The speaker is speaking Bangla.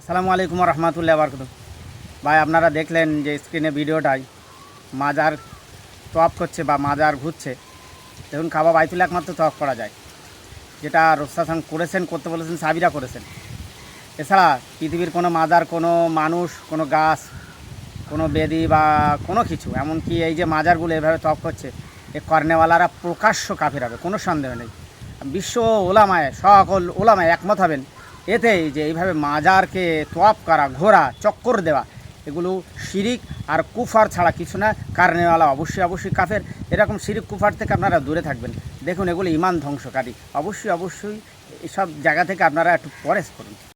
আসসালামু আলাইকুম রহমতুল্লাহ বারকাত ভাই, আপনারা দেখলেন যে স্ক্রিনে ভিডিওটাই মাজার তপ করছে বা মাজার ঘুরছে। দেখুন, কাবা বাইতুল একমাত্র তপ করা যায়। যেটা রোসাসান করেছেন, করতে বলেছেন সাবিরা করেছেন। এছাড়া পৃথিবীর কোনো মাজার, কোনো মানুষ, কোনো গাছ, কোনো বেদি বা কোনো কিছু, এমনকি এই যে মাজারগুলো এভাবে তপ করছে, এ কর্নেওয়ালারা প্রকাশ্য কাফের হবে, কোনো সন্দেহ নেই। বিশ্ব ওলামায়, সকল ওলামায় একমত হবেন এতেই যে এইভাবে মাজারকে তোয়াপ করা, ঘোরা, চক্কর দেওয়া, এগুলো শিরিক আর কুফার ছাড়া কিছু না। কারণেওয়ালা অবশ্যই অবশ্যই কাফের। এরকম শিরিক কুফার থেকে আপনারা দূরে থাকবেন। দেখুন, এগুলো ইমান ধ্বংসকারী। অবশ্যই অবশ্যই এসব জায়গা থেকে আপনারা একটু পরেশ করুন।